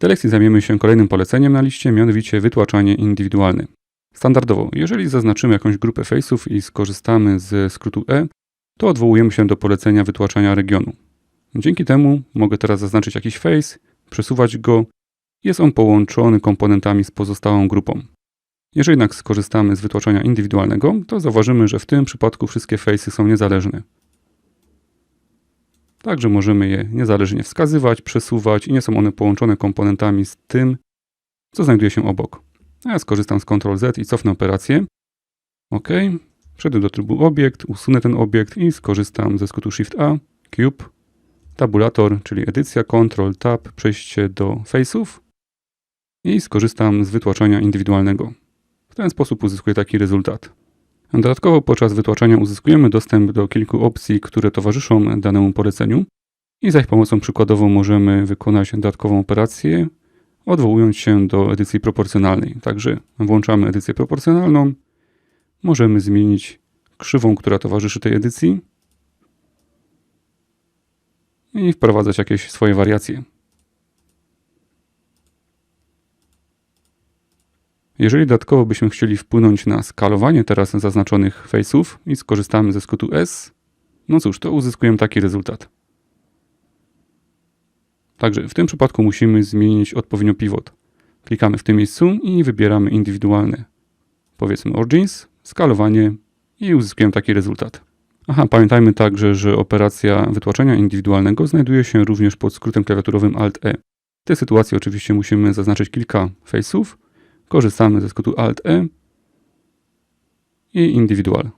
tej lekcji zajmiemy się kolejnym poleceniem na liście, mianowicie wytłaczanie indywidualne. Standardowo, jeżeli zaznaczymy jakąś grupę face'ów i skorzystamy ze skrótu E, to odwołujemy się do polecenia wytłaczania regionu. Dzięki temu mogę teraz zaznaczyć jakiś face, przesuwać go. Jest on połączony komponentami z pozostałą grupą. Jeżeli jednak skorzystamy z wytłaczania indywidualnego, to zauważymy, że w tym przypadku wszystkie face'y są niezależne. Także możemy je niezależnie wskazywać, przesuwać i nie są one połączone komponentami z tym, co znajduje się obok. Ja skorzystam z Ctrl Z i cofnę operację. OK. Przejdę do trybu obiekt, usunę ten obiekt i skorzystam ze skrótu Shift A, Cube, tabulator, czyli edycja, Ctrl Tab, przejście do face'ów i skorzystam z wytłaczania indywidualnego. W ten sposób uzyskuję taki rezultat. Dodatkowo podczas wytłaczania uzyskujemy dostęp do kilku opcji, które towarzyszą danemu poleceniu i za ich pomocą przykładowo możemy wykonać dodatkową operację, odwołując się do edycji proporcjonalnej. Także włączamy edycję proporcjonalną, możemy zmienić krzywą, która towarzyszy tej edycji i wprowadzać jakieś swoje wariacje. Jeżeli dodatkowo byśmy chcieli wpłynąć na skalowanie teraz zaznaczonych face'ów i skorzystamy ze skrótu S, no cóż, to uzyskujemy taki rezultat. Także w tym przypadku musimy zmienić odpowiednio pivot. Klikamy w tym miejscu i wybieramy indywidualne. Powiedzmy Origins, skalowanie i uzyskujemy taki rezultat. Aha, pamiętajmy także, że operacja wytłaczania indywidualnego znajduje się również pod skrótem klawiaturowym Alt-E. W tej sytuacji oczywiście musimy zaznaczyć kilka face'ów, korzystamy ze skrótu Alt-E i indywidual.